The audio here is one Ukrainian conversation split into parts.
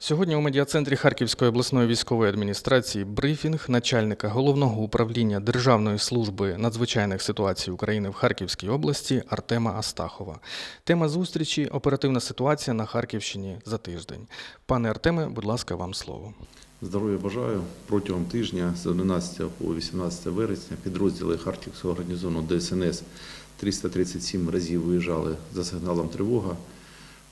Сьогодні у медіа-центрі Харківської обласної військової адміністрації брифінг начальника головного управління Державної служби надзвичайних ситуацій України в Харківській області Артема Астахова. Тема зустрічі оперативна ситуація на Харківщині за тиждень. Пане Артеме, будь ласка, вам слово. Здоров'я бажаю. Протягом тижня з 11 по 18 вересня підрозділи Харківського гарнізону ДСНС 337 разів виїжджали за сигналом тривога.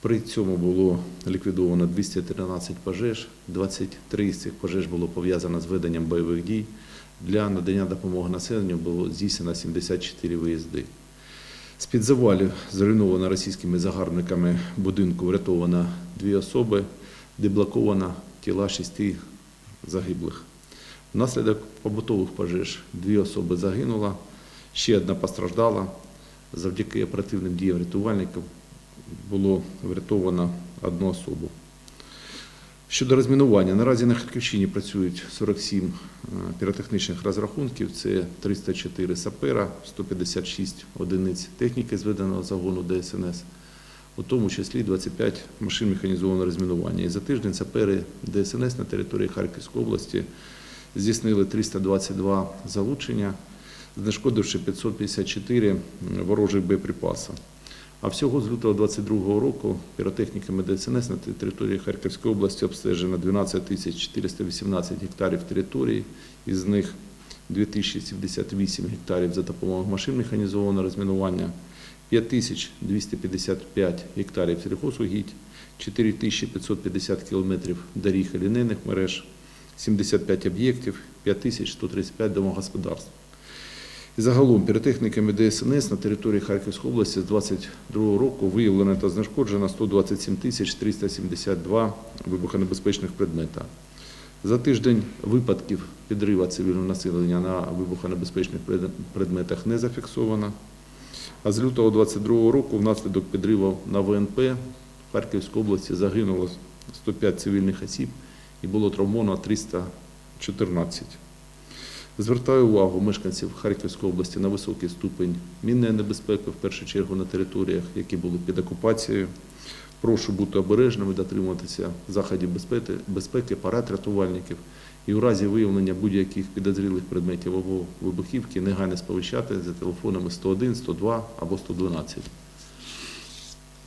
При цьому було ліквідовано 213 пожеж, 23 з цих пожеж було пов'язано з веденням бойових дій. Для надання допомоги населенню було здійснено 74 виїзди. З-під завалів зруйновано російськими загарбниками будинку врятовано дві особи, деблоковано тіла шести загиблих. Внаслідок побутових пожеж дві особи загинуло, ще одна постраждала. Завдяки оперативним діям рятувальників було врятовано одну особу. Щодо розмінування, наразі на Харківщині працюють 47 е, піротехнічних розрахунків, це 304 сапера, 156 одиниць техніки зведеного загону ДСНС, у тому числі 25 машин механізованого розмінування. І за тиждень сапери ДСНС на території Харківської області здійснили 322 залучення, знешкодивши 554 ворожих боєприпаси. А всього з лютого 2022 року піротехніками ДСНС на території Харківської області обстежено 12 тисяч 418 гектарів території, із них 2078 гектарів за допомогою машин механізованого розмінування, 5255 гектарів сільхозугідь, 4550 кілометрів доріг і лінейних мереж, 75 об'єктів, 5135 домогосподарств. Загалом піротехніками ДСНС на території Харківської області з 2022 року виявлено та знешкоджено 127 тисяч 372 вибухонебезпечних предмета. За тиждень випадків підриву цивільного населення на вибухонебезпечних предметах не зафіксовано. А з лютого 2022 року внаслідок підриву на ВНП в Харківській області загинуло 105 цивільних осіб і було травмовано 314. Звертаю увагу мешканців Харківської області на високий ступень мінної небезпеки, в першу чергу на територіях, які були під окупацією. Прошу бути обережними, дотримуватися заходів безпеки, парад рятувальників і у разі виявлення будь-яких підозрілих предметів або вибухівки негайно сповіщати за телефонами 101, 102 або 112.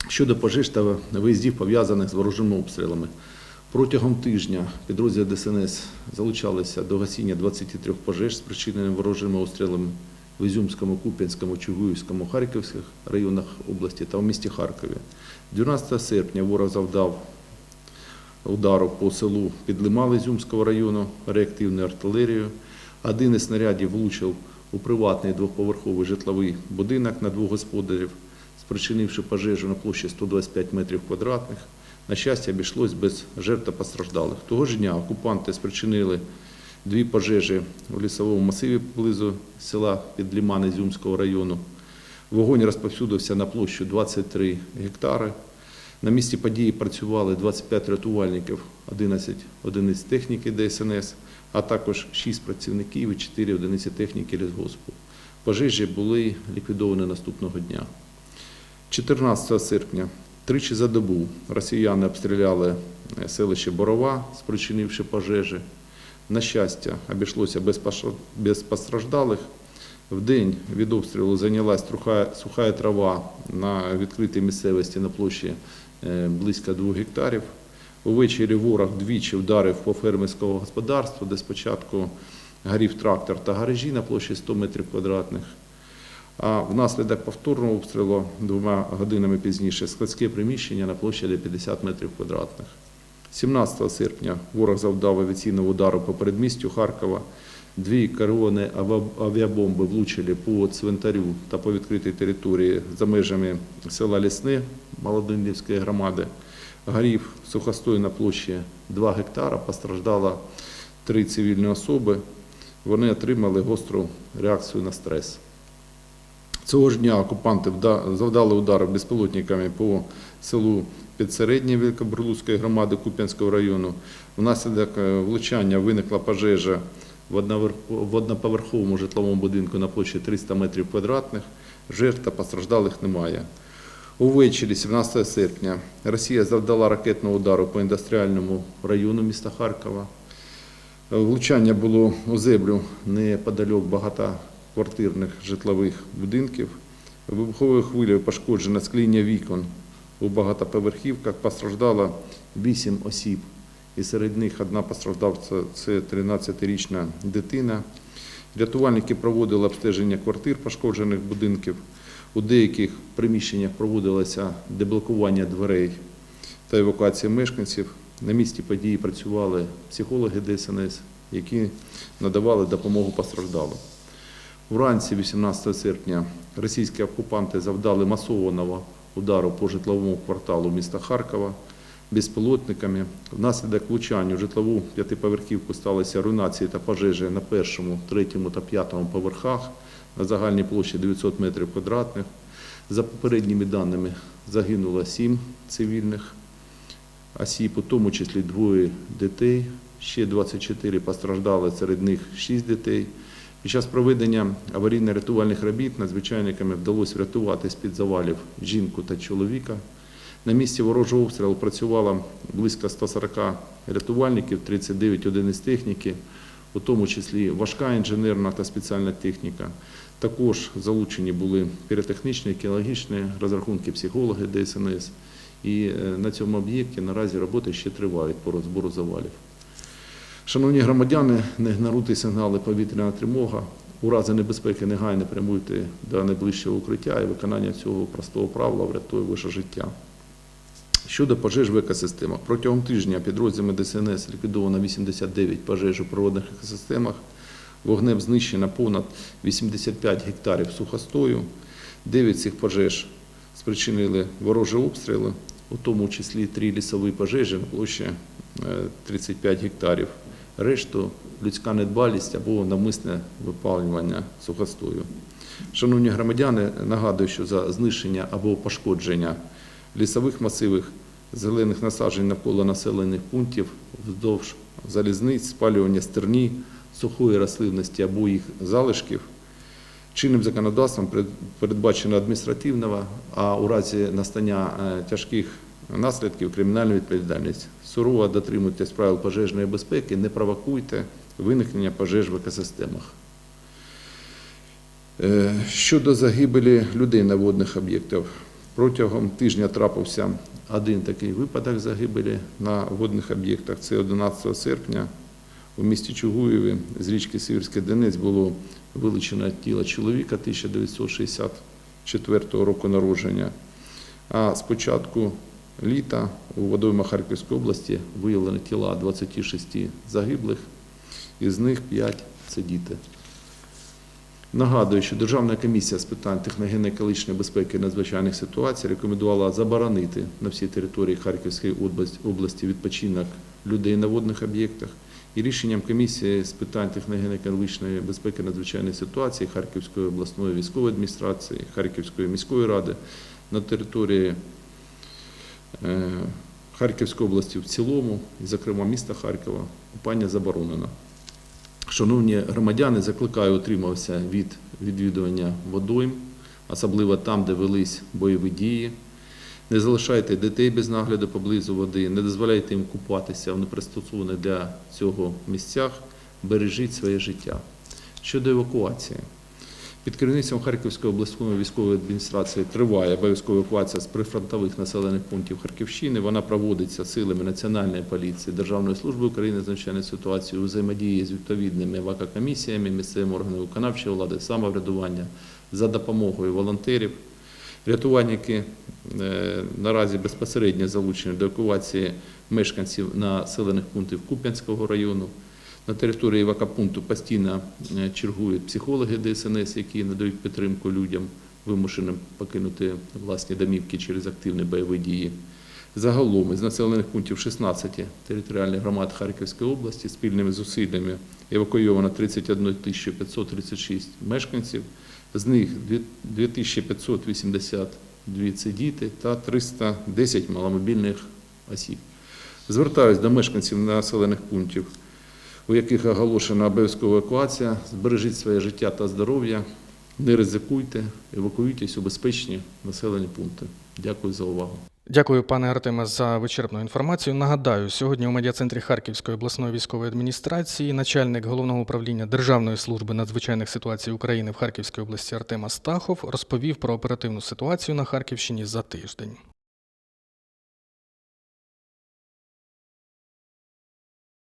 Щодо пожеж та виїздів пов'язаних з ворожими обстрілами. Протягом тижня підрозділи ДСНС залучалися до гасіння 23 пожеж, спричинених ворожими обстрілами в Ізюмському, Куп'янському, Чугуївському, Харківських районах області та в місті Харкові. 12 серпня ворог завдав удару по селу Підлимал Ізюмського району реактивною артилерією. Один із снарядів влучив у приватний двоповерховий житловий будинок на двох господарів, спричинивши пожежу на площі 125 метрів квадратних. На щастя, обійшлось без жертв та постраждалих. Того ж дня окупанти спричинили дві пожежі у лісовому масиві поблизу села Підліман Ізюмського району. Вогонь розповсюдився на площу 23 гектари. На місці події працювали 25 рятувальників, 11 одиниць техніки ДСНС, а також 6 працівників і 4 одиниці техніки лісгоспу. Пожежі були ліквідовані наступного дня. 14 серпня тричі за добу росіяни обстріляли е, селище Борова, спричинивши пожежі. На щастя, обійшлося без постраждалих. В день від обстрілу зайнялась суха трава на відкритій місцевості на площі е, близько 2 гектарів. Увечері ворог двічі вдарив по фермерському господарству, де спочатку горів трактор та гаражі на площі 100 метрів квадратних. А внаслідок повторного обстрілу двома годинами пізніше складське приміщення на площі де 50 метрів квадратних. 17 серпня ворог завдав авіаційного удару по передмістю Харкова. Дві керовані авіабомби влучили по цвинтарю та по відкритій території за межами села Лісне Молодинівської громади. Горів сухостой на площі 2 гектара, постраждало три цивільні особи. Вони отримали гостру реакцію на стрес. Цього ж дня окупанти завдали удари безпілотниками по селу Підсереднє Великобурлуцької громади Куп'янського району. Внаслідок е, влучання виникла пожежа в одноповерховому житловому будинку на площі 300 метрів квадратних. Жертв та постраждалих немає. Увечері 17 серпня Росія завдала ракетного удару по індустріальному району міста Харкова. Влучання було у землю неподалік багатоквартирних житлових будинків. Вибуховою хвилею пошкоджено скління вікон у багатоповерхівках. Постраждало 8 осіб. І серед них одна постраждавця це 13-річна дитина. Рятувальники проводили обстеження квартир пошкоджених будинків. У деяких приміщеннях проводилося деблокування дверей та евакуація мешканців. На місці події працювали психологи ДСНС, які надавали допомогу постраждалим. Вранці 18 серпня російські окупанти завдали масованого удару по житловому кварталу міста Харкова безпілотниками. Внаслідок влучань у житлову п'ятиповерхівку сталися руйнації та пожежі на першому, третьому та п'ятому поверхах на загальній площі 900 метрів квадратних. За попередніми даними загинуло 7 цивільних осіб, у тому числі двоє дітей, ще 24 постраждали, серед них 6 дітей. Під час проведення аварійно-рятувальних робіт надзвичайниками вдалося врятувати з-під завалів жінку та чоловіка. На місці ворожого обстрілу працювало близько 140 рятувальників, 39 одиниць техніки, у тому числі важка інженерна та спеціальна техніка. Також залучені були піротехнічні, екологічні розрахунки психологи ДСНС. І е, на цьому об'єкті наразі роботи ще тривають по розбору завалів. Шановні громадяни, не ігноруйте сигнали повітряна тривога. У разі небезпеки негайно прямуйте до найближчого укриття і виконання цього простого правила врятує ваше життя. Щодо пожеж в екосистемах. Протягом тижня підрозділами ДСНС ліквідовано 89 пожеж у природних екосистемах. Вогнем знищено понад 85 гектарів сухостою. 9 цих пожеж спричинили ворожі обстріли, у тому числі три лісові пожежі на площі е, 35 гектарів. Решту людська недбалість або навмисне випалювання сухостою. Шановні громадяни, нагадую, що за знищення або пошкодження лісових масивів, зелених насаджень навколо населених пунктів, вздовж залізниць, спалювання стерні, сухої рослинності або їх залишків. Чинним законодавством перед- передбачено адміністративного, а у разі настання е, тяжких наслідків кримінальну відповідальність. Сурово дотримуйтесь правил пожежної безпеки, не провокуйте виникнення пожеж в екосистемах. Е, Щодо загибелі людей на водних об'єктах, протягом тижня трапився один такий випадок загибелі на водних об'єктах. Це 11 серпня у місті Чугуєві з річки Сіверський Донець було вилучено тіло чоловіка 1964 року народження. А з початку літа у водоймах Харківської області виявлено тіла 26 загиблих, із них 5 – це діти. Нагадую, що Державна комісія з питань техногенно-екологічної безпеки і надзвичайних ситуацій рекомендувала заборонити на всій території Харківської області- відпочинок людей на водних об'єктах. І рішенням комісії з питань техногенно-екологічної безпеки і надзвичайних ситуацій Харківської обласної військової адміністрації, Харківської міської ради на території Харківської області в цілому, і, зокрема міста Харкова, купання заборонено. Шановні громадяни, закликаю утримуватися від відвідування водойм, особливо там, де велись бойові дії. Не залишайте дітей без нагляду поблизу води, не дозволяйте їм купатися в непристосованих для цього місцях, бережіть своє життя. Щодо евакуації. Під керівництвом Харківської обласної військової адміністрації триває обов'язкова евакуація з прифронтових населених пунктів Харківщини. Вона проводиться силами Національної поліції, Державної служби України з надзвичайної ситуації у взаємодії з відповідними евакокомісіями, місцевими органами виконавчої влади, самоврядування за допомогою волонтерів. Рятувальники е, наразі безпосередньо залучені до евакуації мешканців населених пунктів Куп'янського району. На території евакопункту постійно е, чергують психологи ДСНС, які надають підтримку людям, вимушеним покинути власні домівки через активні бойові дії. Загалом із населених пунктів 16 територіальних громад Харківської області спільними зусиллями евакуйовано 31 536 мешканців, з них 2582 – це діти та 310 маломобільних осіб. Звертаюсь до мешканців населених пунктів, у яких оголошена обов'язкова евакуація. Збережіть своє життя та здоров'я, не ризикуйте, евакуюйтесь у безпечні населені пункти. Дякую за увагу. Дякую, пане Артеме, за вичерпну інформацію. Нагадаю, сьогодні у медіа-центрі Харківської обласної військової адміністрації начальник головного управління Державної служби надзвичайних ситуацій України в Харківській області Артем Астахов розповів про оперативну ситуацію на Харківщині за тиждень.